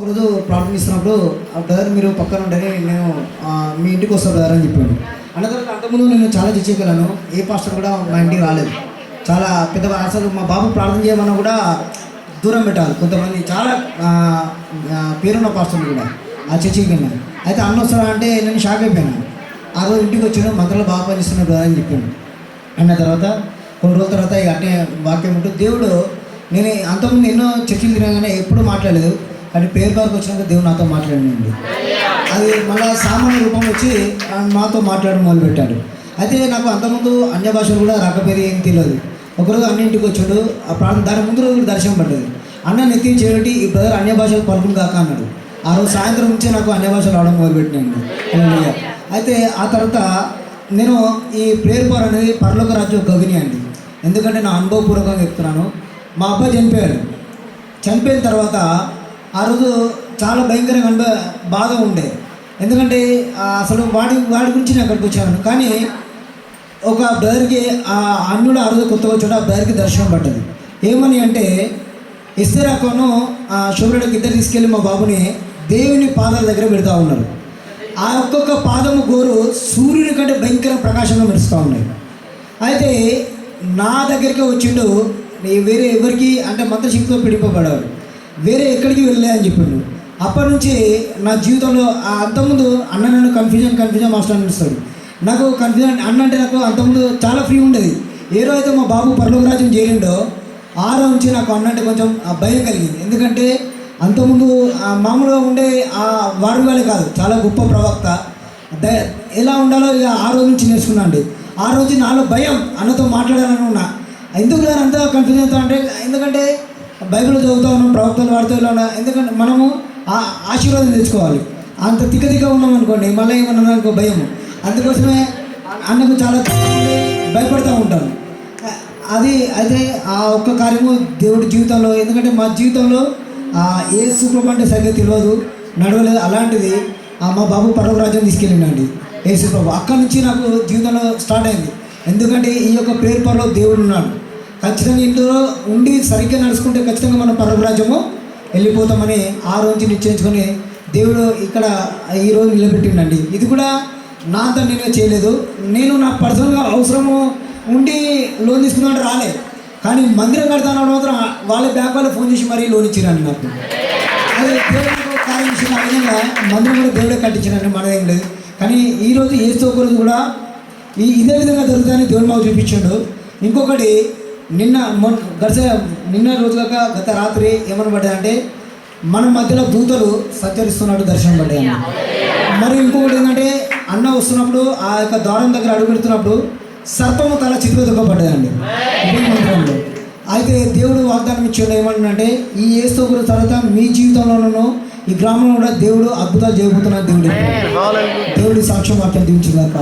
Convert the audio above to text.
ఒకరోజు ప్రార్థిస్తున్నప్పుడు ఆ బ్రదర్ మీరు పక్కన ఉండని నేను మీ ఇంటికి వస్తాను బ్రదర్ అని చెప్పాడు. అన్న తర్వాత అంతకుముందు నేను చాలా చర్చకెళ్ళాను ఏ పాస్టర్ కూడా మా ఇంటికి రాలేదు. చాలా పెద్ద అసలు మా బాబు ప్రార్థన చేయమన్నా కూడా దూరం పెట్టాలి. కొంతమంది చాలా పేరున్న పాస్టర్లు కూడా ఆ చర్చికి వెళ్ళాను అయితే అన్న వస్తారా అంటే నేను షాక్ అయిపోయాను. ఆ రోజు ఇంటికి వచ్చాను మంత్రాలు బాగా పనిస్తున్నారు బ్రదర్ అని చెప్పాను అన్న తర్వాత కొన్ని రోజుల తర్వాత ఇక అట్టే వాక్యం ఉంటుంది దేవుడు నేను అంతకుముందు ఎన్నో చర్చలు తినగానే ఎప్పుడూ మాట్లాడలేదు. కానీ పేరు బార్కు వచ్చినాక దేవుడు నాతో మాట్లాడినండి అది మళ్ళీ సామాన్య రూపం వచ్చి మాతో మాట్లాడడం మొదలుపెట్టాడు. అయితే నాకు అంతకుముందు అన్య భాషలు కూడా రాకపోయేది ఏం తెలియదు. ఒకరోజు అన్నింటికి వచ్చాడు. ఆ ప్రాంతం దాని ముందు రోజు దర్శనం పడ్డది. అన్న నెత్తిని చేయబట్టి ఈ బ్రదర్ అన్య భాషలు పలుకుని కాక అన్నాడు. ఆ రోజు సాయంత్రం నుంచే నాకు అన్య భాషలు రావడం మొదలుపెట్టినాను అయితే ఆ తర్వాత నేను ఈ ప్రేయర్ పవర్ అనేది పరలోక రాజ్యం గవిని అండి. ఎందుకంటే నా అనుభవపూర్వకంగా చెప్తున్నాను. మా అబ్బాయి చనిపోయాడు. చనిపోయిన తర్వాత ఆ రోజు చాలా భయంకరంగా అనుభవ బాధ ఉండే. ఎందుకంటే అసలు వాడి వాడి గురించి నేను అక్కడికి వచ్చాను. కానీ ఒక బ్రదర్కి ఆ అన్నుడు ఆ రోజు కొత్తగా వచ్చాడు ఆ బ్రదర్కి దర్శనం పడ్డది. ఏమని అంటే ఇస్తరాకోను ఆ శుభ్రుడికి ఇద్దరు తీసుకెళ్ళి మా బాబుని దేవుని పాదాల దగ్గర పెడతా ఉన్నారు. ఆ ఒక్కొక్క పాదము గోరు సూర్యుని కంటే భయంకర ప్రకాశంగా మెరుస్తూ ఉన్నాయి. అయితే నా దగ్గరికి వచ్చిండు వేరే ఎవరికి అంటే మంత్రశక్తితో పిడిపబడాడు వేరే ఎక్కడికి వెళ్ళలే అని చెప్పిండు. అప్పటి నుంచి నా జీవితంలో ఆ అంతకుముందు అన్న నన్ను కన్ఫ్యూజన్ కన్ఫ్యూజన్ మాస్టర్ అనిపిస్తాడు నాకు కన్ఫ్యూజన్ అన్న అంటే నాకు అంతకుముందు చాలా ఫ్రీ ఉండేది. ఏ రోజు మా బాబు పర్లోకరాజ్యం చేరిండో ఆ రోజు నుంచి నాకు అన్న అంటే కొంచెం ఆ భయం కలిగింది. ఎందుకంటే అంతకుముందు మామూలుగా ఉండే ఆ వాడు వాళ్ళే కాదు. చాలా గొప్ప ప్రవక్త. ఎలా ఉండాలో ఇక ఆ రోజు నుంచి నేర్చుకున్నా అండి. ఆ రోజు నాలో భయం అన్నతో మాట్లాడాలని ఉన్నా. ఎందుకు నేను అంత కన్ఫ్యూజ్ అవుతా అంటే ఎందుకంటే బైబిల్ చదువుతా ఉన్నాం ప్రవక్తలు వాడుతూ ఉన్నా ఎందుకంటే మనము ఆ ఆశీర్వాదం తెచ్చుకోవాలి. అంత తిక్క తిక్క ఉన్నాం అనుకోండి మళ్ళీ ఏమన్నా అనుకో భయం అందుకోసమే అన్నకు చాలా భయపడుతూ ఉంటాను. అది అయితే ఆ ఒక్క కార్యము దేవుడి జీవితంలో ఎందుకంటే మా జీవితంలో ఏ సుప్రభ అంటే సరిగ్గా తెలియదు నడవలేదు. అలాంటిది మా బాబు పడవ రాజ్యం తీసుకెళ్ళిండండి. యేసు ప్రభు అక్కడి నుంచి నాకు జీవితంలో స్టార్ట్ అయింది. ఎందుకంటే ఈ యొక్క పేరు పరలో దేవుడు ఉన్నాడు. ఖచ్చితంగా ఇందులో ఉండి సరిగ్గా నడుచుకుంటే ఖచ్చితంగా మనం పరపరాజ్యము వెళ్ళిపోతామని ఆ రోజు నిశ్చయించుకొని దేవుడు ఇక్కడ ఈ రోజు నిలబెట్టిండండి. ఇది కూడా నా అంతా నేను చేయలేదు. నేను నా పర్సనల్గా అవసరము ఉండి లోన్ తీసుకున్నాడు రాలే. కానీ మందిరం కడతాను మాత్రం వాళ్ళ బ్యాంక్ వాళ్ళు ఫోన్ చేసి మరీ లోన్ ఇచ్చిరండి నాకు అది దేవుడు కార్యం ఆ విధంగా మందిరం కూడా దేవుడే కట్టించినండి మనదేం లేదు. కానీ ఈరోజు ఏ సోకరు కూడా ఈ ఇదే విధంగా జరుగుతాయని దేవుడు మాకు చూపించాడు. ఇంకొకటి నిన్న మొన్న గడిచే నిన్న రోజు కాక గత రాత్రి ఏమని పడ్డాయంటే మన మధ్యలో దూతలు సంచరిస్తున్నట్టు దర్శనం పడ్డాయి మరి ఇంకొకటి ఏంటంటే అన్న వస్తున్నప్పుడు ఆ యొక్క ద్వారం దగ్గర అడుగు పెడుతున్నప్పుడు సర్పము తల చిత్ర దుఃఖపడ్డదండి ఇదే మందిరంలో అయితే దేవుడు వాగ్దానం ఇచ్చాడు ఏమంటున్నాడంటే ఈ ఏసు గురు తర్వాత మీ జీవితంలోనూ ఈ గ్రామంలో కూడా దేవుడు అద్భుతాలు చేయబోతున్నారు దేవుడు దేవుడి సాక్ష్యం వాక్యం దీవించుగాక.